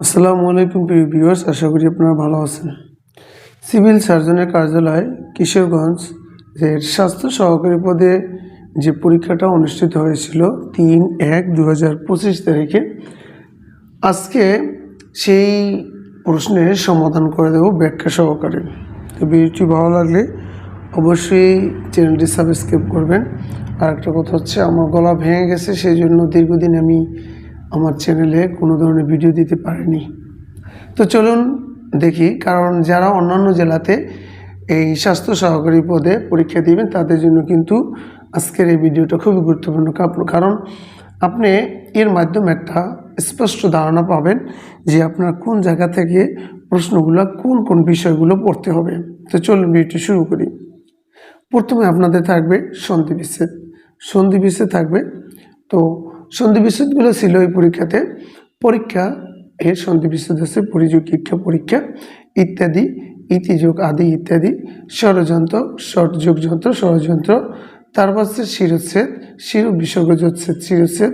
আসসালামু আলাইকুম প্রিয় ভিউয়ার্স, আশা করি আপনারা ভালো আছেন। সিভিল সার্জনের কার্যালয়, কিশোরগঞ্জ, এর স্বাস্থ্য সহকারী পদে যে পরীক্ষাটা অনুষ্ঠিত হয়েছিল তিন এক দু হাজার পঁচিশ তারিখে, আজকে সেই প্রশ্নের সমাধান করে দেব ব্যাখ্যা সহকারে। তো ভিডিওটি ভালো লাগলে অবশ্যই চ্যানেলটি সাবস্ক্রাইব করবেন। আর একটা কথা হচ্ছে, আমার গলা ভেঙে গেছে, সেই জন্য দীর্ঘদিন আমি আমার চ্যানেলে কোনো ধরনের ভিডিও দিতে পারেনি। তো চলুন দেখি, কারণ যারা অন্যান্য জেলাতে এই স্বাস্থ্য সহকারী পদে পরীক্ষা দিবেন, তাদের জন্য কিন্তু আজকের এই ভিডিওটা খুবই গুরুত্বপূর্ণ। কারণ আপনি এর মাধ্যমে একটা স্পষ্ট ধারণা পাবেন যে আপনার কোন জায়গা থেকে প্রশ্নগুলো কোন কোন বিষয়গুলো পড়তে হবে। তো চলুন ভিডিওটি শুরু করি। প্রথমে আপনাদের থাকবে সন্ধি বিচ্ছেদ সন্ধি বিচ্ছেদ থাকবে, তো সন্ধি বিচ্ছেদগুলো ছিল এই পরীক্ষাতে। পরীক্ষা এর সন্ধি বিচ্ছেদ হচ্ছে পরিযোগ শিক্ষা পরীক্ষা ইত্যাদি, ইতিযোগ, আদি ইত্যাদি, ষড়যন্ত্র ষটযোগ যন্ত্র, ষড়যন্ত্র। তারপর হচ্ছে শিরচ্ছেদ, শির বিসর্গযোচ্ছেদ শিরচ্ছেদ,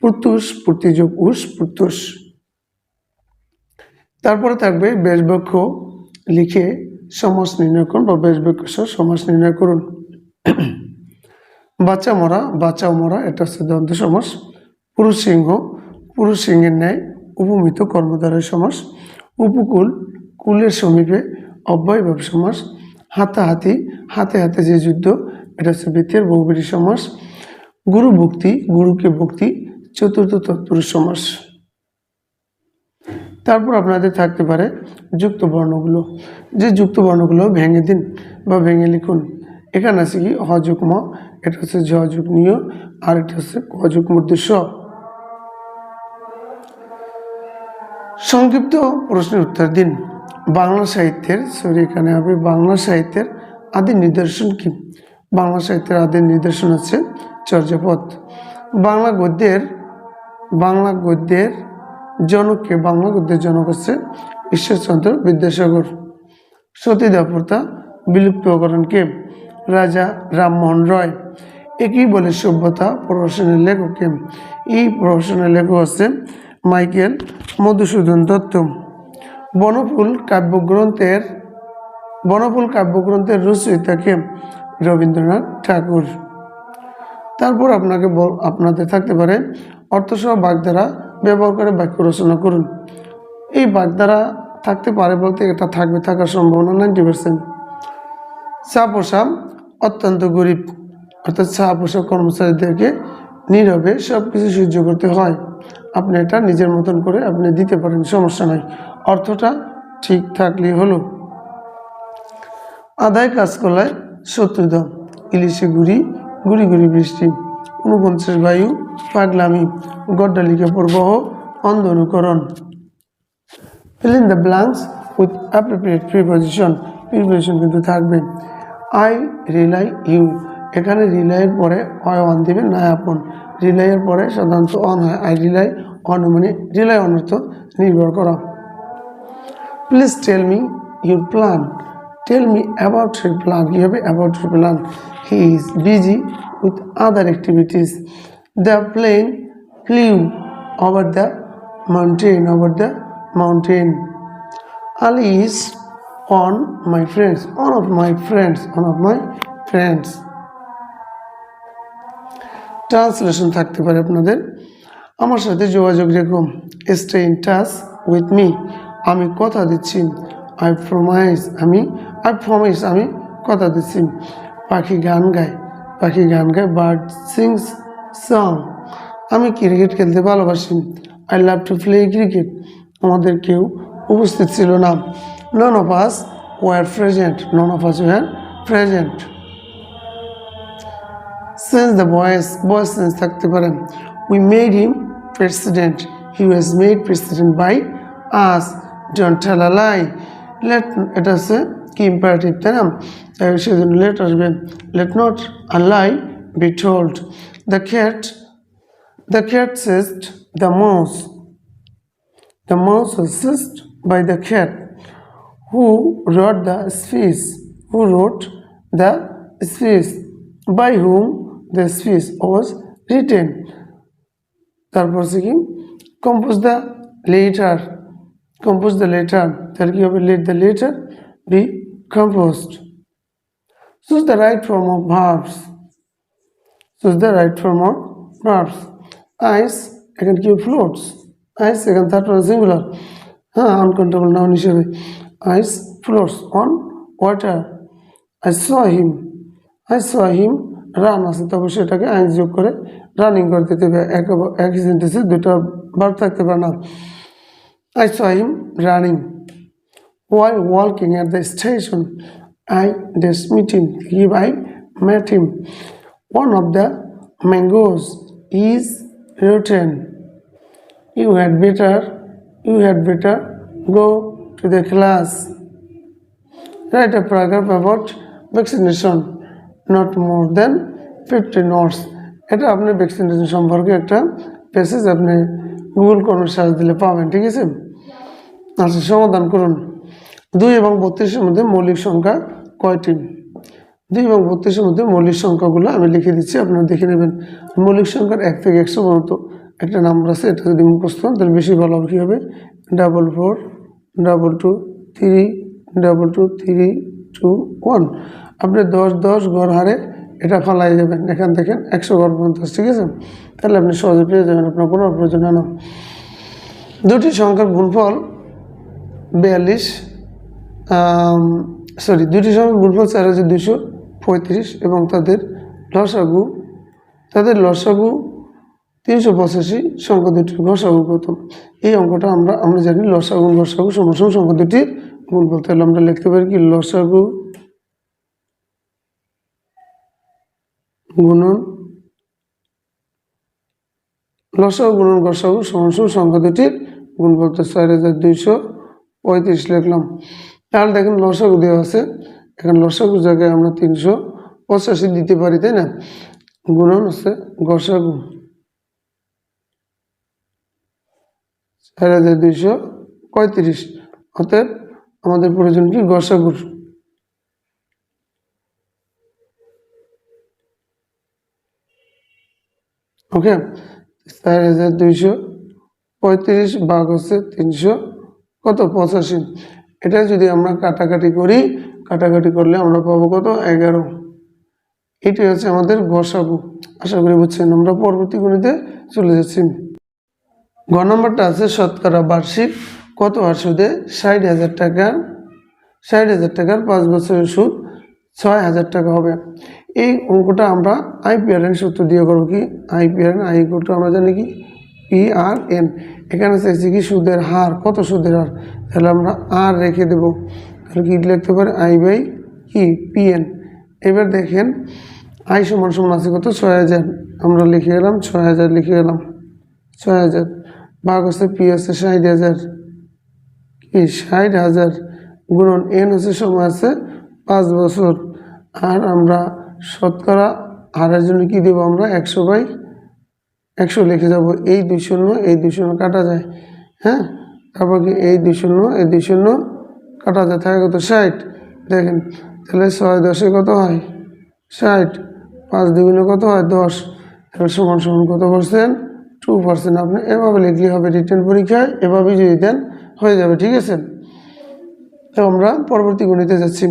প্রত্যুষ, প্রতিযোগ, উষ, প্রত্যুষ। তারপরে থাকবে বেশবক্ষ লিখে সমাস নির্ণয় করুন বা বেশবক্ষ সমাস নির্ণয় করুন। বাচ্চা মরা বাচ্চাও মরা, এটা হচ্ছে দ্বন্দ্ব সমাস। পুরুষ সিংহ, পুরুষ সিংহের ন্যায় উপমিত কর্মদ্বারের সমাস। উপকূল, কুলের সমীপে অব্যয়ভাব সমাস। হাতাহাতি, হাতে হাতে যে যুদ্ধ, এটা হচ্ছে বৃত্তের বহুবরী সমাস। গুরু ভক্তি, গুরুকে ভক্তি, চতুর্থ তৎপুরুষ সমাস। তারপর আপনাদের থাকতে পারে যুক্ত বর্ণগুলো। যে যুক্ত বর্ণগুলো ভেঙে দিন বা ভেঙে লিখুন। এখানে আছে কি হযুক ম এটা হচ্ছে ঝযুক নিয় আর এটা হচ্ছে কযুক মধ্যে সংক্ষিপ্ত প্রশ্নের উত্তর দিন। বাংলা সাহিত্যের সরি এখানে হবে বাংলা সাহিত্যের আদি নিদর্শন কি? বাংলা সাহিত্যের আদি নিদর্শন হচ্ছে চর্যাপদ। বাংলা গদ্যের বাংলা গদ্যের জনককে, বাংলা গদ্যের জনক হচ্ছে ঈশ্বরচন্দ্র বিদ্যাসাগর। সতীদাহ প্রথা বিলুপ্তকরণ রাজা রামমোহন রয়। একই বলে সভ্যতা প্রহসনের লেখক কে এই প্রহসনের লেখক হচ্ছে মাইকেল মধুসূদন দত্ত। বনফুল কাব্যগ্রন্থের বনফুল কাব্যগ্রন্থের রচয়িতাকে রবীন্দ্রনাথ ঠাকুর। তারপর আপনাকে আপনাদের থাকতে পারে অর্থসহ বাগধারা ব্যবহার করে বাক্য রচনা করুন। এই বাগধারা থাকতে পারে বলতে এটা থাকবে থাকার সম্ভাবনা নাইনটি পার্সেন্ট। চা পোষা অত্যন্ত গরিব। অর্থাৎ চা পোষা কর্মচারীদেরকে নীরবে সব কিছু সহ্য করতে হয়। আপনি এটা নিজের মতন করে আপনি দিতে পারেন, সমস্যা নাই। অর্থটা ঠিক থাকলেই হলো। আদায় কাজকলায় শত্রুতা ইলিশে গুড়ি গুড়ি গুড়ি বৃষ্টি উনপঞ্চাশ বায়ু, পাগলামি, গড্ডালিকা প্রবাহ অন্ধ অনুকরণ fill in the blanks with appropriate preposition preposition কিন্তু থাকবে। আই রিলাই ইউ এখানে রিলাইয়ের পরে হয় অন দিবে না আপন। রিলাইয়ের পরে সাধারণত অন হয় আই রিলাই অন মানে রিলাই অন অর্থ নির্ভর করা। Please tell me your plan tell me about your plan কী হবে about your plan he is busy with other activities the plane flew over the mountain over the mountain Ali is on my friends on of my friends on of my friends. Translation থাকতে পারে আপনাদের। আমার সাথে যোগাযোগ রেখো। Stay in touch with me আমি কথা দিচ্ছি। আই প্রমাইস আমি আই প্রমিস আমি কথা দিচ্ছি। পাখি গান গায়। পাখি গান গায় বার্ড সিংস সং আমি ক্রিকেট খেলতে ভালোবাসি। I love to play cricket আমাদের কেউ উপস্থিত ছিল না। None of us were present none of us were present sense the বয়েস বয়েস সেন্স থাকতে পারেন we made him president he was made president by us don't tell a lie let এটা হচ্ছে কি ইম্পারেটিভ তাই না তাই সেজন্য লেট আসবে let not a lie be told the cat the cat chased the mouse The mouse was seized by the cat. Who wrote the speech? Who wrote the speech? By whom the speech was written? তারপর সে কি? Compose the letter compose the letter তাহলে কি হবে? Let the letter be composed choose the right form of verbs choose the right form of verbs ice এখানে কি? Floats ice এখানে third person singular হ্যাঁ আনকাউন্টেবল নাউন হিসেবে। Ice floats on water I saw him I saw him run আছে তবে সেটাকে আইন যোগ করে রানিং করে দিতে হবে এক একই সেন্টেন্সে দুটো বার থাকতে পারে না I saw him running while walking at the station. I just meet him. He, I met him. One of the mangoes is rotten. You had better, you had better go to the class. Write a paragraph about vaccination, not more than 15 words. এটা আপনি vaccination সম্পর্কে একটা passage আপনি Google কর্মের সাহায্য দিলে পাবেন, ঠিক আছে? আচ্ছা সমাধান করুন। দুই এবং বত্রিশের মধ্যে মৌলিক সংখ্যা কয়টি? দুই এবং বত্রিশের মধ্যে মৌলিক সংখ্যাগুলো আমি লিখে দিচ্ছি, আপনারা দেখে নেবেন। মৌলিক সংখ্যার এক থেকে একশো পর্যন্ত একটা নাম্বার আছে, এটা যদি মুখস্থ তাহলে বেশি ভালো হবে, কী হবে? Double four double two three double two three two one আপনি দশ দশ ঘর হারে এটা ফালাই যাবেন এখান থেকে একশো ঘর পর্যন্ত ঠিক আছে? তাহলে আপনি সহজে পেয়ে যাবেন, আপনার কোনো প্রয়োজন না। দুটি সংখ্যার গুণফল বিয়াল্লিশ সরি দুটি সংখ্যার গুণফল চার হাজার দুশো পঁয়ত্রিশ এবং তাদের লসাগু তাদের লসাগু তিনশো পঁচাশি, সংখ্যা দুটির ঘষাগু কত? এই অঙ্কটা আমরা আমরা জানি লসাগু ঘষাগু সমস্যা সংখ্যা দুটির গুণফল। তাহলে আমরা লিখতে পারি কি? লসাগু গুণন লসাগু গুণন গসাগু সমান সমান সংখ্যা দুটির গুণ বলতে চার হাজার দুইশো পঁয়ত্রিশ লিখলাম। তাহলে দেখেন লসাগু দেওয়া আছে। এখন লসাগুর জায়গায় আমরা তিনশো পঁচাশি দিতে পারি, তাই না? গুণন আছে গসাগু চার হাজার দুইশো পঁয়ত্রিশ। অতএব আমাদের প্রয়োজন কি গসাগুর ওকে? চার হাজার দুইশো পঁয়ত্রিশ ভাগ হচ্ছে তিনশো, কত? পঁচাশি। এটা যদি আমরা কাটাকাটি করি, কাটাকাটি করলে আমরা পাবো কত? এগারো। এটি হচ্ছে আমাদের গসাগু আশা করি বুঝছেন, আমরা পরবর্তী গণিতে চলে যাচ্ছি। ঘ নম্বরটা আছে শতকরা বার্ষিক। কত আর সুদে ষাট হাজার টাকা। ষাট হাজার টাকার পাঁচ বছরের সুদ ছয় হাজার টাকা হবে। এই অঙ্কটা আমরা আইপিআরএন সূত্র দিয়ে করব কি? আইপিআরএন আই কোডটা আমরা জানি কি? পি আর এন এখানে চাইছি কি সুদের হার? কত সুদের হার? তাহলে আমরা আর রেখে দেবো। তাহলে কি লিখতে পারি? আই বাই কি? পি এন এবার দেখেন আই সমান সমান আছে কত? ছয় হাজার। আমরা লিখে গেলাম ছয় হাজার, লিখে গেলাম ছয় হাজার। ভাগ হচ্ছে পি আছে ষাট হাজার। কি? ষাট হাজার। গুণন এন হচ্ছে সময় আছে পাঁচ বছর। আর আমরা শতকরা হারের জন্য কি দেবো আমরা? একশো বাই একশো লিখে যাব। এই দুই শূন্য, এই দুই শূন্য কাটা যায়। হ্যাঁ? তারপর কি? এই দুই শূন্য, এই দুই শূন্য কাটা যায়। থাকে কত? ষাট। দেখেন, তাহলে ছয় দশে কত হয়? ষাট। পাঁচ দুগুণে কত হয়? দশ। তাহলে সমান সমান কত পার্সেন্ট টু পার্সেন্ট আপনি এভাবে লিখলে হবে রিটার্ন পরীক্ষায়। এভাবেই যদি দেন, হয়ে যাবে। ঠিক আছে? তো আমরা পরবর্তী গণিতে যাচ্ছি।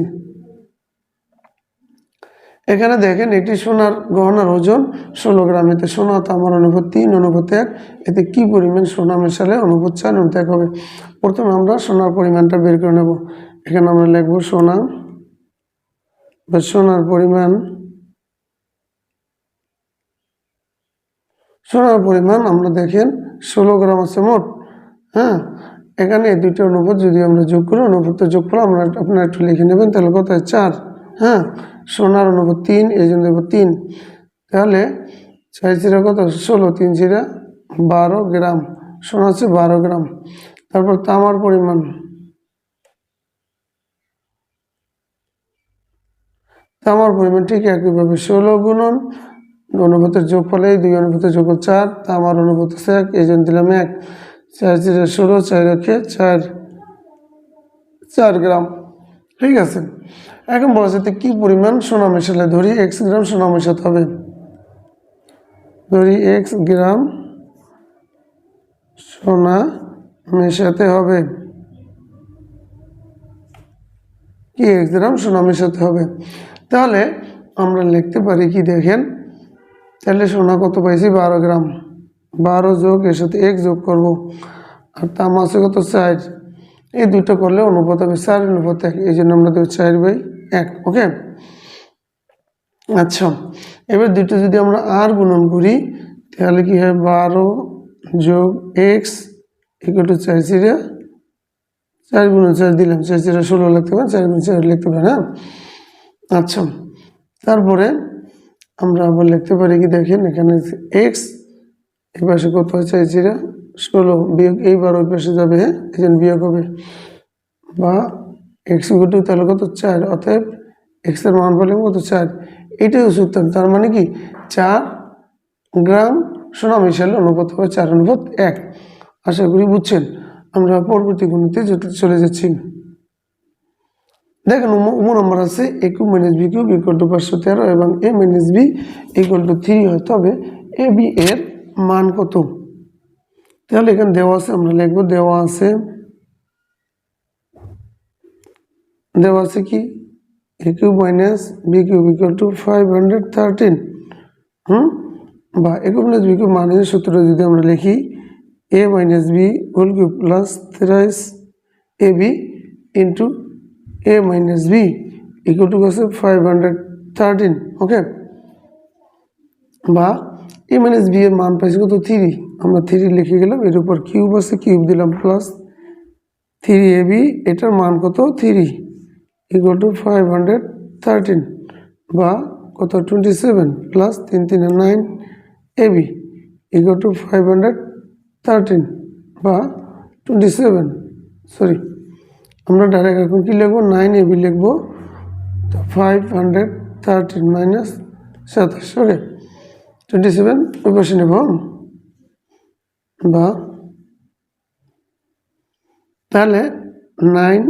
এখানে দেখেন একটি সোনার গহনার ওজন ষোলো গ্রাম, এতে সোনা তামার অনুপাত তিন অনুপাত এক। এতে কী পরিমাণ সোনা মেশালে অনুপাত চার অনুপাত এক হবে। প্রথমে আমরা সোনার পরিমাণটা বের করে নেব। এখানে আমরা লিখব সোনা। বা সোনার পরিমাণ সোনার পরিমাণ আমরা দেখেন ষোলো গ্রাম আছে মোট হ্যাঁ? এখানে এই দুইটা অনুপাত যদি আমরা যোগ করি অনুপাতটা যোগ করে আমরা আপনারা একটু লিখে নেবেন, তাহলে কত চার হ্যাঁ? সোনার অনুপাত তিন, এই জন্য দেবো তিন। তাহলে চার চিরা কত? ষোলো, তিন চিরা বারো গ্রাম। সোনা হচ্ছে বারো গ্রাম। তারপর তামার পরিমাণ। তামার পরিমাণ ঠিক একইভাবে ষোলো গুণন অনুপাতের যোগ ফলে দুই অনুপাতের যোগ চার, তামার অনুভূত হচ্ছে এক, এই জন্য দিলাম এক। চার চিরা ষোলো, চার রেখে চার চার গ্রাম। ঠিক আছে। এখন বলা যেতে কী পরিমাণ সোনা মেশালে? ধরি এক্স গ্রাম সোনা মেশাতে হবে। ধরি এক্স গ্রাম সোনা মেশাতে হবে। কি এক্স গ্রাম সোনা মেশাতে হবে? তাহলে আমরা লিখতে পারি কি দেখেন, তাহলে সোনা কত পাইছি? বারো গ্রাম। বারো যোগ এর সাথে এক যোগ করব। আর তামাশে কত? সাইজ এই দুটো করলে অনুপাত হবে চার, অনুপাত এক, এই জন্য আমরা দেবো চার বাই এক ওকে আচ্ছা এবার দুটো যদি আমরা আর গুণন করি, তাহলে কি হয় বারো যোগ এক্স ইকুয়াল টু চার চিরা চার গুণ চার দিলাম, চার চিরা ষোলো লিখতে পারেন চার গুণ চার লিখতে পারেন হ্যাঁ? আচ্ছা তারপরে আমরা আবার লিখতে পারি কি দেখেন, এখানে এক্স পাশে কত হয়? চার চিরা ষোলো, বিয়োগ, এইবার ওই পাশে যাবে হ্যাঁ? এই জন্য বিয়োগ হবে। বা এক্স টু তাহলে কত? চার। অতএব এক্সের মান পেলাম কত? চার। এটাই সূত্র তার মানে কি? চার গ্রাম সোনা মিশালে অনুপাত হবে চার, অনুপাত এক। আশা করি বুঝছেন? আমরা পরবর্তী গণিতে চলে যাচ্ছি। দেখেন, উম নম্বর আছে A cube minus B cube equal to পাঁচশো তেরো এবং A minus B equal to three হয়। তবে এ বি এর মান কত? তাহলে এখানে দেওয়া আছে আমরা লিখব দেওয়া আছে দেওয়া আছে কি A cube minus B cube equal to five hundred thirteen hmm বা A cube minus B cube minus সূত্রটা যদি আমরা লিখি A minus B whole cube plus thrice A B into A minus B equal to আছে five hundred thirteen okay বা A minus B এর মান পাইছি কত থ্রি আমরা থ্রি লিখে গেলাম, এর উপর কিউব আছে কিউব দিলাম প্লাস থ্রি এ বি এটার মান কত? Three equal to five hundred thirteen বা কত? টোয়েন্টি সেভেন প্লাস তিন তিন nine A B equal to five hundred thirteen বা টোয়েন্টি সেভেন সরি আমরা ডাইরেক্ট এখন কী লিখব? নাইন এ বি লিখব, তো ফাইভ হান্ড্রেড থার্টিন মাইনাস সাতাশ ওকে টোয়েন্টি সেভেন ওই পাশে নেব বা তাহলে nine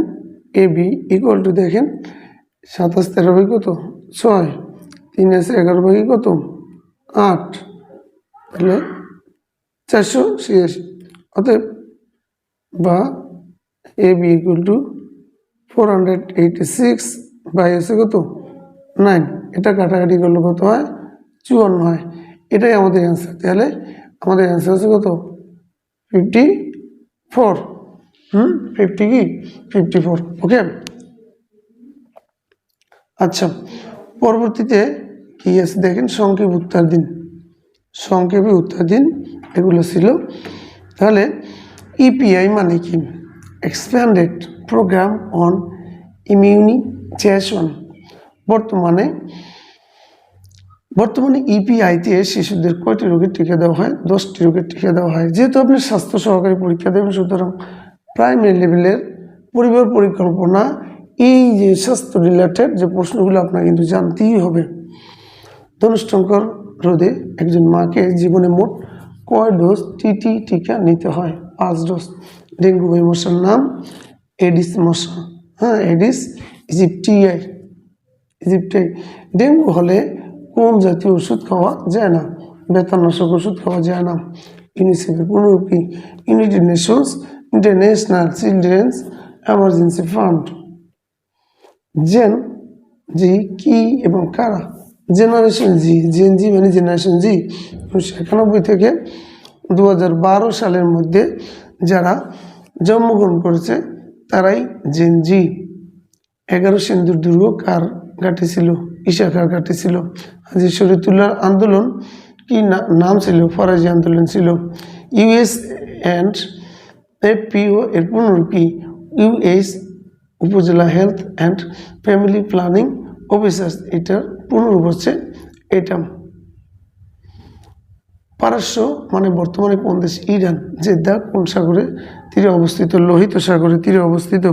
A B equal to দেখেন, সাতাশ তেরো বাই কত? ছয়। তিন আছে এগারো বাই কত? আট। তাহলে চারশো ছিয়াশি। অতএব বা A B equal to four hundred eighty six by আছে কত? নাইন এটা কাটাকাটি করলে কত হয়? চুয়ান্ন হয়। এটাই আমাদের অ্যান্সার তাহলে আমাদের অ্যান্সার আছে কত? ফিফটি ফোর হুম ফিফটি কি? ফিফটি ফোর ওকে আচ্ছা পরবর্তীতে কি আছে দেখেন? সংক্ষেপ উত্তর দিন। সংক্ষেপে উত্তর দিন। এগুলো ছিল। তাহলে ইপিআই মানে কি? এক্সপ্যান্ডেড প্রোগ্রাম অন ইমিউনিজেশন বর্তমানে বর্তমানে ইপিআইতে শিশুদের কয়টি রোগের টিকা দেওয়া হয়? দশটি রোগের টিকা দেওয়া হয়। যেহেতু আপনি স্বাস্থ্য সহকারী পরীক্ষা দেবেন, সুতরাং প্রাইমারি লেভেলের পরিবার পরিকল্পনা, এই যে স্বাস্থ্য রিলেটেড যে প্রশ্নগুলো আপনার কিন্তু জানতেই হবে। ধনুষ্টঙ্কর রোধে একজন মাকে জীবনে মোট কয় ডোজ টিটি টিকা নিতে হয়? পাঁচ ডোজ। ডেঙ্গু ভাই মশার নাম এডিস মশা হ্যাঁ এডিস ইজিপ্টিয়াই ইজিপ্টাই ডেঙ্গু হলে কোন জাতীয় ওষুধ খাওয়া যায় না? বেতননাশক ওষুধ খাওয়া যায় না। ইউনিসেফের পুনরূপী United Nations International Children's Emergency Fund gen জি কি এবং কারা জেনারেশন জি জেন জি মানে জেনারেশন জি উনিশশো একানব্বই থেকে দু বারো সালের মধ্যে যারা জন্মগ্রহণ করেছে, তারাই জেন জি এগারো সিন্ধুর দুর্গ কার ঘাটে ছিল? ঈশা কার ঘাটে ছিল। হাজি শরীতুল্লাহর আন্দোলন কি নাম ছিল? ফরাজি আন্দোলন ছিল। ইউএস অ্যান্ড এফপিও এর পুনরূপী ইউএস উপজেলা health and family planning officers এটার পুনরূপ হচ্ছে এটা। পারস্য মানে বর্তমানে কোন দেশ? ইরান, জেদ্দা কোন সাগরে তীরে অবস্থিত? লোহিত সাগরে তীরে অবস্থিত।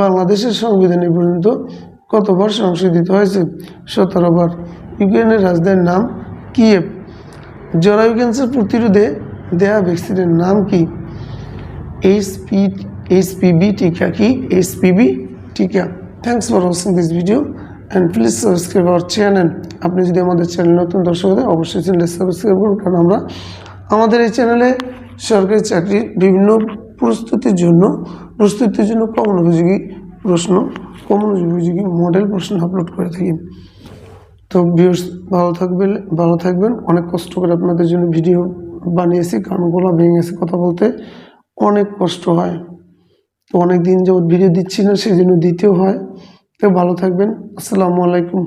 বাংলাদেশের সংবিধানে পর্যন্ত কতবার সংশোধিত হয়েছে? সতেরো বার। ইউক্রেনের রাজধানীর নাম কিয়েভ। জরায়ু ক্যান্সার প্রতিরোধে দেয়া ভ্যাকসিনের নাম কি? এইচপি, এইচপিবি টিকা কি? এইচপিবি টিকা। Thanks for watching this video and please subscribe our channel আপনি যদি আমাদের চ্যানেল নতুন দর্শক হতে অবশ্যই চ্যানেলে সাবস্ক্রাইব করুন, কারণ আমরা আমাদের এই চ্যানেলে সরকারি চাকরির বিভিন্ন প্রস্তুতির জন্য প্রস্তুতির জন্য কমন উপযোগী প্রশ্ন কমন উপযোগী মডেল প্রশ্ন আপলোড করে থাকি। তো ভিউস ভালো থাকবে ভালো থাকবেন। অনেক কষ্ট করে আপনাদের জন্য ভিডিও বানিয়েছি, কারণ গলা ভেঙে গেছে কথা বলতে। অনেক কষ্ট হয়। তো অনেক দিন যাবত ভিডিও দিচ্ছি না সেই জন্য দিতেও হয়। তো ভালো থাকবেন। আসসালামু আলাইকুম।